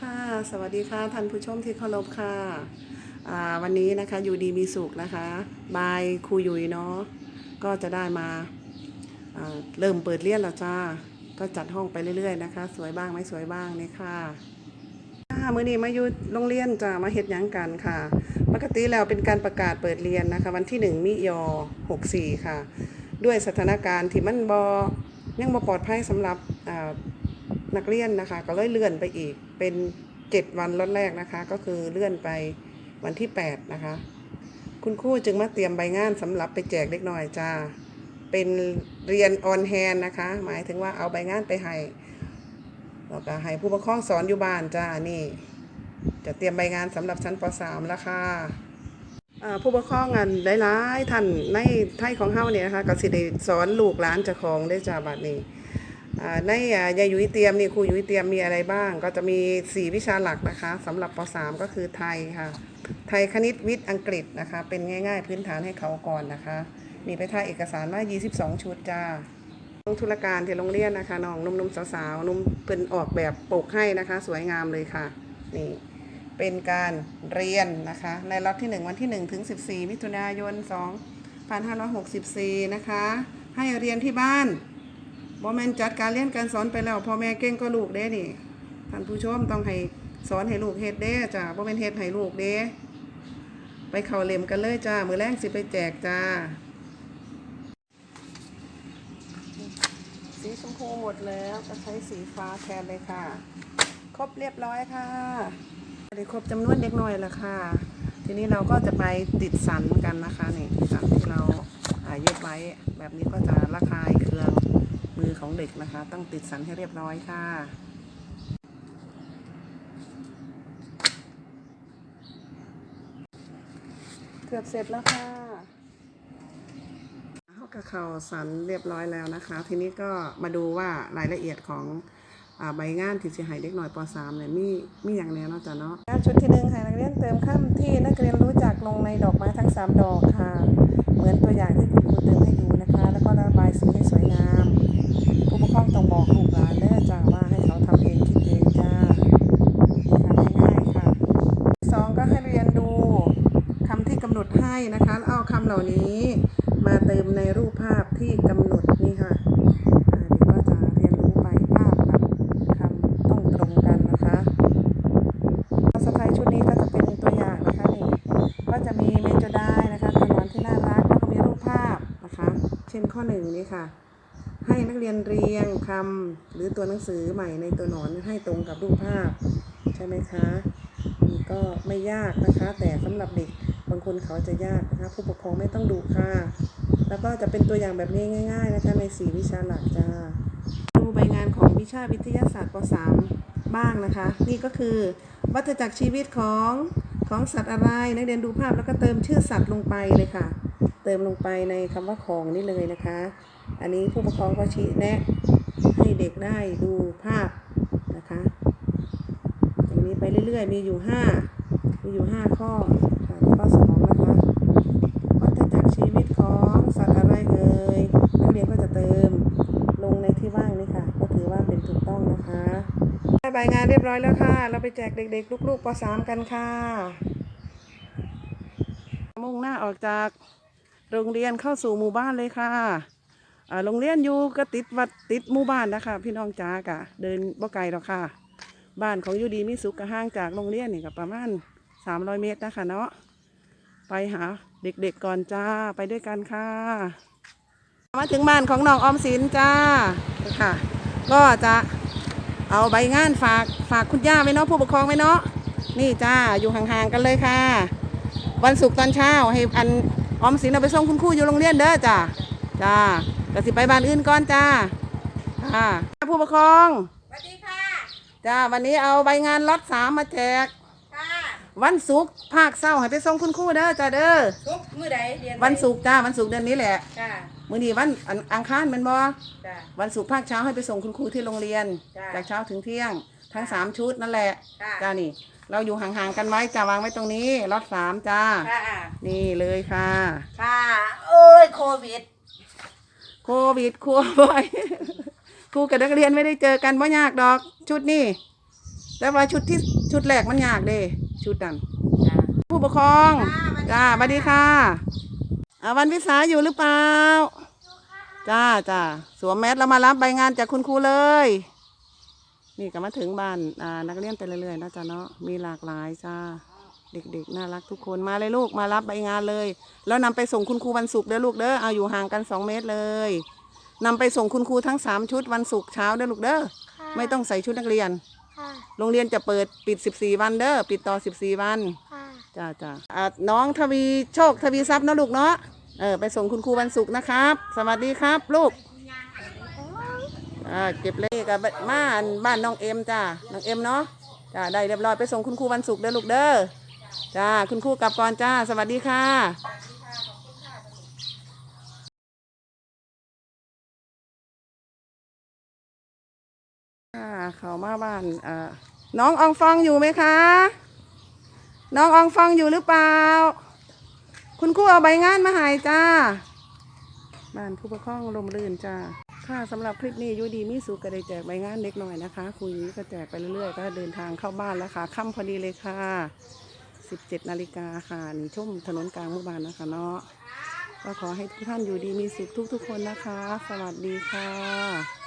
ค่ะ สวัสดีค่ะท่านผู้ชมที่เคารพค่ะวันนี้นะคะอยู่ดีมีสุขนะคะบายครูยุยเนาะก็จะได้มาาเริ่มเปิดเรียนแล้วจ้า ก็จัดห้องไปเรื่อยๆนะคะ สวยบ้างไม่สวยบ้างนี่ค่ะค่ะมื้อนี้มาอยู่โรงเรียนจะมาเฮ็ดหยังกันค่ะ ปกติแล้วเป็นการประกาศเปิดเรียนนะคะ วันที่1มิยอ64ค่ะ ด้วยสถานการณ์ที่มันบอยังบ่ปลอดภัยสำหรับอ่า นักเรียนนะคะ ก็เลยเลื่อนไปอีกเป็น 7 วันล็อตแรกนะคะ ก็คือเลื่อนไปวันที่ 8 นะคะ คุณครูจึงมาเตรียมใบงานสำหรับไปแจกเล็กน้อยจ้าเป็นเรียนออนแฮนนะคะ หมายถึงว่าเอาใบงานไปให้แล้วก็ให้ผู้ปกครองสอนอยู่บ้านจ้านี่ จะเตรียมใบงานสำหรับชั้นป .3 แล้วค่ะผู้ปกครองงานหลายๆท่านในไทยของเฮาเนี่ยนะคะก็สิได้สอนลูกหลานเจ้าของได้จ้าบัดนี้ ในยายยุ้ยเตรียมนี่ครูยุ้ยเตรียมมีอะไรบ้าง ก็จะมี 4 วิชาหลักนะคะสำหรับป .3 ก็คือไทยค่ะ ไทยคณิตวิทย์อังกฤษนะคะ เป็นง่ายๆ พื้นฐานให้เขาก่อนนะคะ มีไปถ่าเอกสารมา22 ชุดจ้าต้องธุรการที่โรงเรียนนะคะน้องนุ่มๆสาวๆนุ่มเป็นออกแบบปกให้นะคะ สวยงามเลยค่ะนี่เป็นการเรียนนะคะ ในล็อตที่ 1 วันที่ 1 ถึง 14 มิถุนายน 2564 นะคะ ให้เรียนที่บ้าน บอแมนจัดการเรียนการสอนไปแล้วพ่อแม่เก่งก็ลูกเด้นี่ท่านผู้ชมต้องให้สอนให้ลูกเฮ็ดเด้จ้าบ่แม่นเฮ็ดให้ลูกเด้ไปเข้าเล่มกันเลยจ้ามื้อแรงสิไปแจกจ้าสีชมพูหมดแล้วก็ใช้สีฟ้าแทนเลยค่ะ ครบเรียบร้อยค่ะได้ครบจำนวนเด็กน้อยแล้วค่ะ ทีนี้เราก็จะไปติดสันกันนะคะนี่สันที่เราอ่าเย็บไว้แบบนี้ก็จะระคายเคือง มือของเด็กนะคะ ต้องติดสันให้เรียบร้อยค่ะ เกือบเสร็จแล้วค่ะเขากระเขาสันเรียบร้อยแล้วนะคะ ทีนี้ก็มาดูว่ารายละเอียดของอใบงานที่สิใหายเด็กหน่อยป .3 เนี่ยมีมีอย่างแน่นาะจ้ะเนาะงานชุดที่หนึ่งให้นักเรียนเติมข้ามที่นักเรียนรู้จักลงในดอกไม้ทั้ง 3 ดอกค่ะ เหมือนตัวอย่างที่คุณครูเติมให้ดูนะคะ แล้วก็ระบายสีให้สวยงาม ผู้ปกครองต้องบอกลูกหลานเด้อจ้าว่าให้เขาทำเองคิดเองจ้านี่ค่ะง่ายๆค่ะ สองก็ให้เรียนดูคำที่กำหนดให้นะคะแล้ว เหล่านี้มาเติมในรูปภาพที่กำหนดนี่ค่ะเดี๋ยวก็จะเรียนรู้ไปภาพกับคำต้องตรงกันนะคะภาษาไทยชุดนี้ก็จะเป็นตัวอย่างนะคะนี่ก็จะมีเมโจได้นะคะตัวหนอนที่น่ารักแล้วก็มีรูปภาพนะคะ เช่นข้อหนึ่งนี่ค่ะ ให้นักเรียนเรียงคำหรือตัวหนังสือใหม่ในตัวหนอนให้ตรงกับรูปภาพ ใช่ไหมคะมันก็ไม่ยากนะคะ แต่สำหรับเด็ก บางคนเขาจะยากนะคะ ผู้ปกครองไม่ต้องดูค่ะ แล้วก็จะเป็นตัวอย่างแบบนี้ง่าย ๆ นะคะใน4วิชาหลักจ้าดูใบงานของวิชาวิทยาศาสตร์ป .3 บ้างนะคะ นี่ก็คือ วัฏจักรชีวิตของของสัตว์อะไรนักเรียนดูภาพแล้วก็เติมชื่อสัตว์ลงไปเลยค่ะ เติมลงไปในคำว่าของนี่เลยนะคะ อันนี้ผู้ปกครองก็ชี้แนะให้เด็กได้ดูภาพนะคะอย่างนี้ไปเรื่อยๆ มีอยู่ห้ามีอยู่ห้าข้อ ค่ะข้อสองนะคะวัฏจักรชีวิตของสัตว์อะไรเอ่ยนักเรียนก็จะเติมลงในที่ว่างนี่ค่ะ ก็ถือว่าเป็นถูกต้องนะคะได้ใบงานเรียบร้อยแล้วค่ะ เราไปแจกเด็กๆ ลูกๆป .3 กันค่ะ มุ่งหน้าออกจากโรงเรียนเข้าสู่หมู่บ้านเลยค่ะโรงเรียนอยู่ก็ติดวัดติดหมู่บ้านนะคะ พี่น้องจ้ากะ เดินบ่ไกลหรอกค่ะ บ้านของยูดีมีสุขก็ห่างจากโรงเรียนนี่ก็ประมาณ300 เมตรนะคะเนาะ ไปหาเด็กๆก่อนจ้าไปด้วยกันค่ะ มาถึงบ้านของน้องออมสินจ้าค่ะ ก็จะเอาใบงานฝากฝากคุณย่าไว้เนาะผู้ปกครองไว้เนาะนี่จ้าอยู่ห่างๆกันเลยค่ะ วันศุกร์ตอนเช้าให้อันออมสินเอาไปส่งคุณครูอยู่โรงเรียนเด้อจ้าจ้ากสิไปบ้านอื่นก่อนจ้าค่ะผู้ปกครองสวัสดีค่ะจ้าวันนี้เอาใบงานล็อตสามมาแจกค่ะ วันศุกร์ภาคเศร้าให้ไปส่งคุณครูเด้อจ้าเด้อทุกมื้อใดเรียนวันศุกร์จ้าวันศุกร์เดือนนี้แหละจ้ามื้อนี้วันอันอังคารแมันบ่จ้า วันศุกร์ภาคเช้าให้ไปส่งคุณครูที่โรงเรียน จ้ะ จากเช้าถึงเที่ยงทั้งสามชุดนั่นแหละค่ะจ้านี่ เราอยู่ห่างๆกันไว้จ้าวางไว้ตรงนี้ล็อตสามจ้า ค่ะ นี่เลยค่ะ ค่ะ โอ้ย โควิด โควิดครูบ่อยครูกับนักเรียนไม่ได้เจอกันบ่ยากดอก ชุดนี้แต่ว่าชุดที่ชุดแรกมันยากเด้ ชุดนั้นจ้าผู้ปกครองจ้าสวัสดีค่ะอ่าวันวิสาอยู่หรือเปล่าจ้าจ้าสวมแมสแล้วมารับใบงานจากคุณครูเลย นี่ก็มาถึงบ้านอ่านักเรียนไปเรื่อยๆนะจ๊ะเนาะมีหลากหลายจ้าเด็กๆ น่ารักทุกคนมาเลยลูกมารับใบงานเลย แล้วนำไปส่งคุณครูวันศุกร์เด้อลูกเด้อเอาอยู่ห่างกันสองเมตรเลยนำไปส่งคุณครูทั้งสามชุดวันศุกร์เช้าเด้อลูกเด้อไม่ต้องใส่ชุดนักเรียน ค่ะ โรงเรียนจะเปิดปิด 14 วันเด้อปิดต่อ 14 วันค่ะ จ้าจ้าอะน้องทวีโชคทวีทรัพย์เนอะลูกเนาะเออไปส่งคุณครูวันศุกร์นะครับ สวัสดีครับลูกอ่าเก็บเลขกับบ้านบ้านน้องเอ็มจ้าน้องเอ็มเนาะจ้าได้เรียบร้อยไปส่งคุณครูวันศุกร์เด้อลูกเด้อจ้าคุณครูกลับก่อนจ้า สวัสดีค่ะ เขามาบ้านอ่าน้องอองฟองอยู่ไหมคะ น้องอองฟองอยู่หรือเปล่า คุณครูเอาใบงานมาให้จ้า บ้านผู้ปกครองลมลื่นจ้า ค่ะสำหรับคลิปนี้อยูดีมีสุขก็ได้แจกใบงานเล็กหน่อยนะคะคุยก็แจกไปเรื่อยๆ ก็เดินทางเข้าบ้านแล้วค่ะค่ำพอดีเลยค่ะ 17นาฬิกาค่ะนี่ชุ่มถนนกลางหมู่บ้านนะคะเนาะก็ขอให้ทุกท่านอยู่ดีมีสุขทุกๆคนนะคะ สวัสดีค่ะ